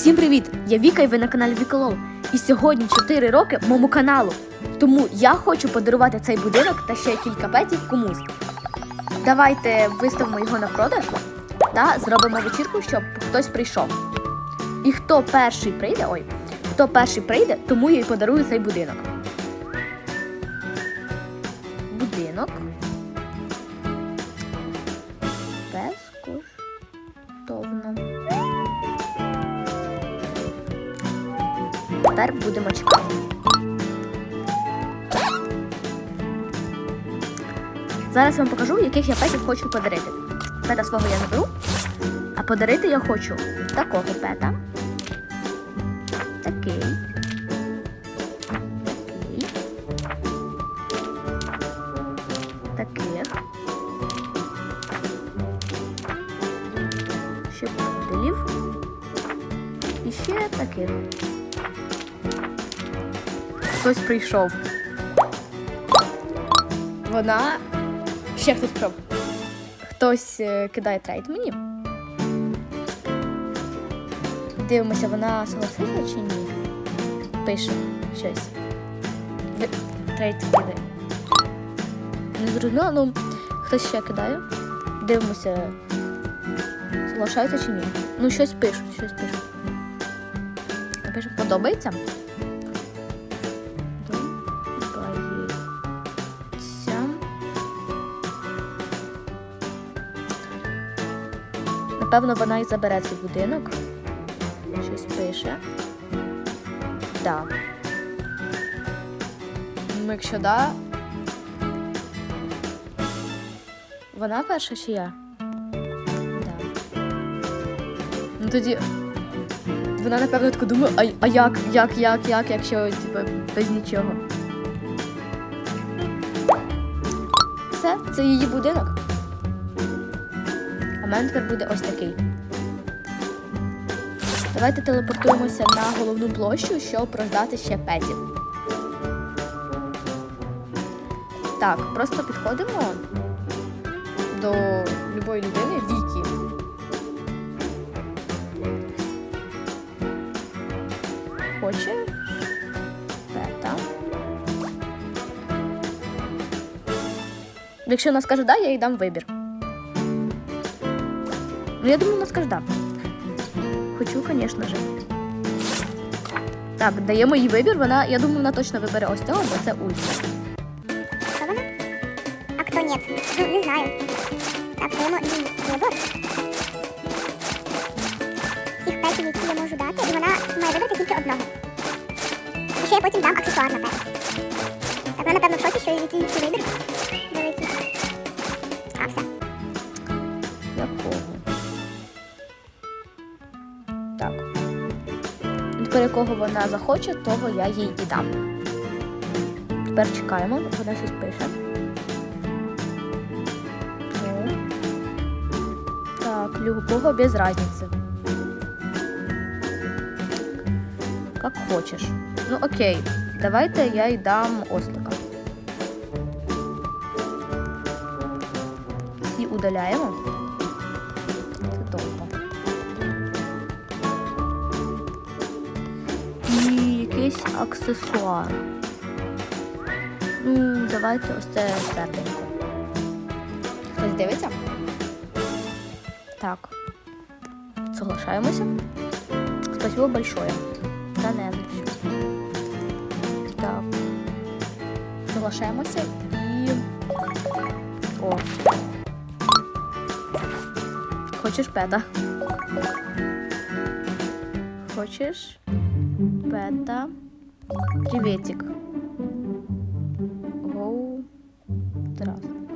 Всім привіт! Я Віка і ви на каналі Віколол. І сьогодні 4 роки моєму каналу. Тому я хочу подарувати цей будинок та ще кілька петів комусь. Давайте виставимо його на продаж та зробимо вечірку, щоб хтось прийшов. І хто перший прийде, ой, хто перший прийде, тому я й подарую цей будинок. Будинок. Тепер будемо чекати. Зараз вам покажу, яких я петів хочу подарити. Пета свого я не беру, а подарити я хочу такого пета. Такий. Таких. Ще пуделів. І ще таких. Хтось прийшов. Вона. Ще хтось прийшов. Хтось е, кидає трейд мені. Дивимося, вона согласиться чи ні? Пише щось. Трейд кидає. Не зрозуміло, ну хтось ще кидає. Дивимося, соглашається чи ні. Ну, щось пишуть, щось пишуть. Пише? Подобається. Напевно, вона і забере цей будинок. Щось пише. Да. Ну, якщо да. Вона перша чи я? Да. Ну тоді. Вона, напевно, тако думає, а, а як, як, як, як, якщо типу, без нічого. Все, це її будинок. Мене буде ось такий. Давайте телепортуємося на головну площу, щоб роздати ще петів. Так, просто підходимо до любої людини Вікі. Хоче пета. Якщо вона скаже да, я їй дам вибір. Ну, я думаю, вона скаже да. Хочу, звісно же. Так, даємо їй вибір. Вона, я думаю, вона точно вибере ось цього, бо це ультра. Кто она? А кто нет? Ну, не знаю. Так, даємо їй вибор. Всіх петів, які я можу дати, і вона має вибрати тільки одного. І ще я потім дам аксесуар на. Так, вона, напевно, в шоці, що який вибір Тепер якого вона захоче, того я їй і дам. Тепер чекаємо, вона щось пише. Так, любого без разницы. Как хочешь. Ну окей, давайте я й дам ослика. Всі удаляємо. Аксесуар. Ну, давайте ось це серденько. Хтось дивиться? Так. Соглашаємося. Спасибо большое. Да не. Так. Соглашаємося і. О. Хочеш пета? Хочеш пета? Приветик. Гоу. Здравствуй.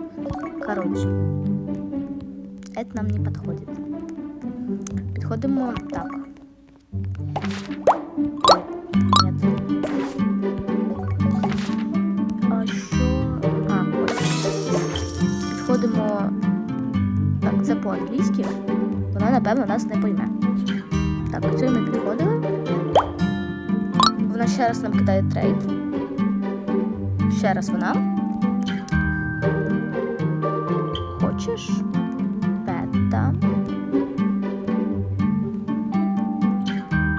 Короче. Это нам не подходит. Підходимо так. Ой, Нет. А що? А, ось. Підходимо. Так, це по-англійськи. Вона, напевно, нас не пойме. Так, до цього ми підходили. Вона ще раз нам кидає трейд. Ще раз вона. Хочеш? Пета.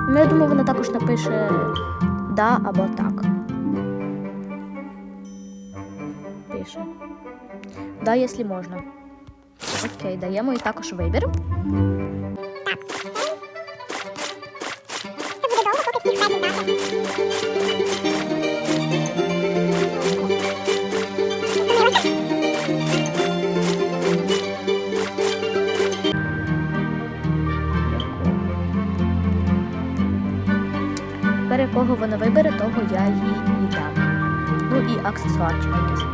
Ну, я думаю, вона також напише да або так. Пише. Да, якщо можна. Окей, даємо їй також вибір. Якого вона вибере, того я їй дам. Ну і аксесуарчик якийсь.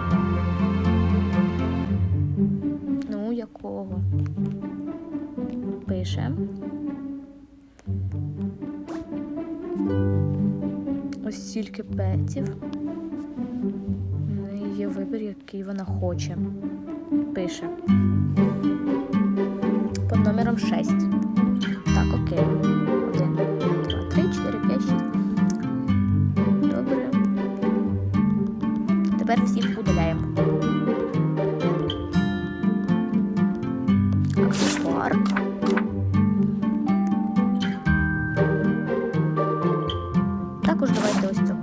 Ну, якого? Пише. Ось стільки петів. У неї є вибір, який вона хоче. Пише. Під номером 6. Аксесуар. Також давайте ось цього.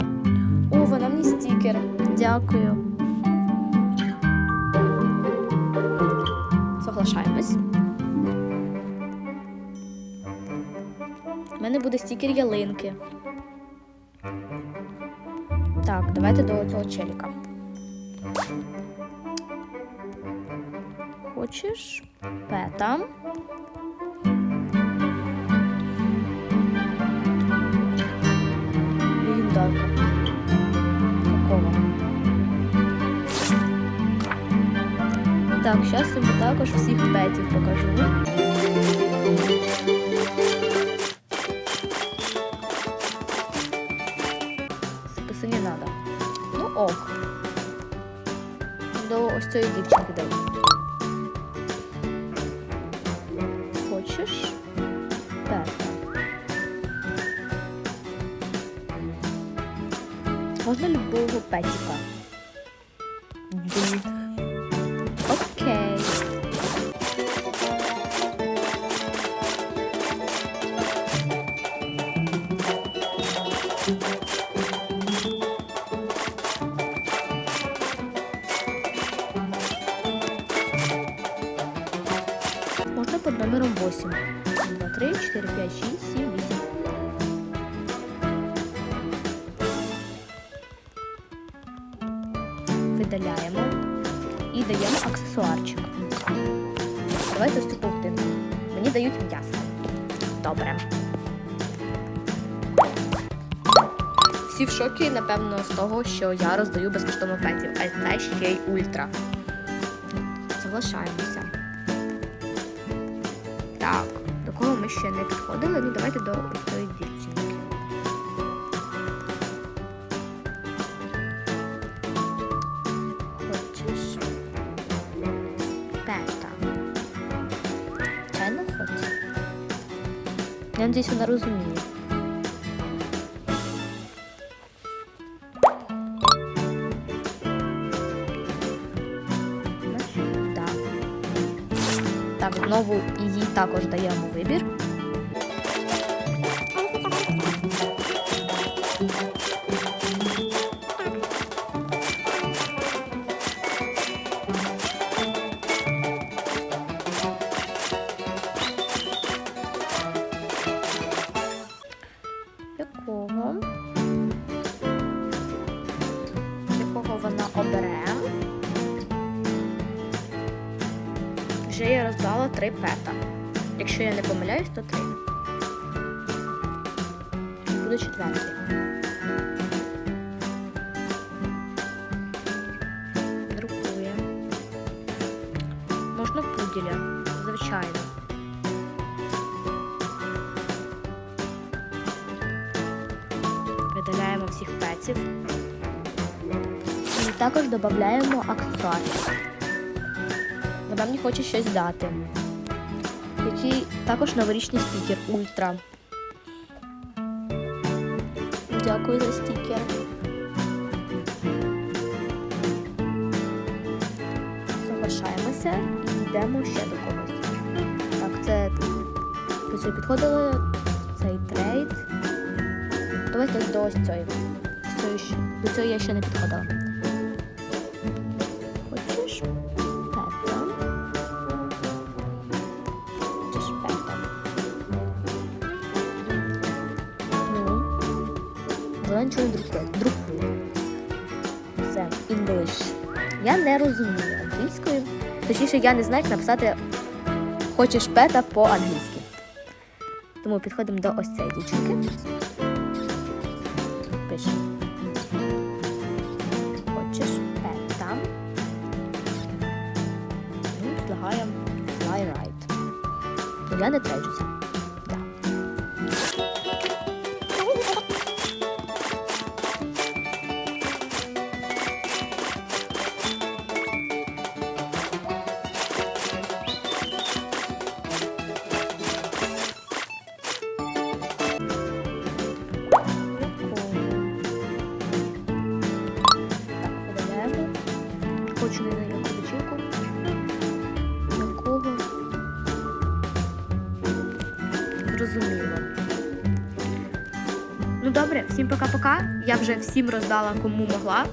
О, вона мені стікер. Дякую. Соглашаємось. У мене буде стікер ялинки. Так, давайте до цього челіка. Хочеш пета? Легендарка. Какого? Так, зараз йому також всіх петів покажу. Списи не надо. Ну ок. До ось цієї дівчинки дай. Можна любого петіка. Ді. Окей. Можна під номером 8. 2, 3, 4, 5, 6, Добре. Всі в шокі, напевно, з того, що я роздаю безкоштовно петів, а те ще ультра. Залишаємося. Так, до кого ми ще не підходили, ну давайте до цієї дівчинки. Я розуміє. Значить, Так. Так, знову їй також даємо вибір. Роздала три пета. Якщо я не помиляюсь, то три. Буде четвертий. Друкує. Можна пуділя, звичайно. Видаляємо всіх петів. І також додаємо аксесуар. Вона мені хоче щось дати. Який також новорічний стікер Ультра. Дякую за стікер. Залишаємося і йдемо ще до когось. Так, це до цього підходили. Цей трейд. Давайте до ось До цієї я ще не підходила. Вона нічого не друкує. Друкує. Все, English. Я не розумію англійською. Точніше, я не знаю, як написати хочеш пета по-англійськи. Тому підходимо до ось цієї дівчинки. Пишемо. Хочеш пета. Ну, Предлагаємо fly right. Я не трейджуся. Зрозуміло. Ну добре, всім пока-пока. Я вже всім роздала кому могла.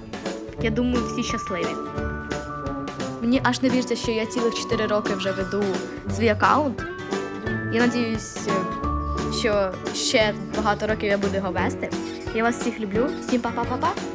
Я думаю, всі щасливі. Мені аж не віриться, що я цілих 4 роки вже веду свій аккаунт. Я надіюсь, що ще багато років я буду його вести. Я вас всіх люблю. Всім па-па-па-па.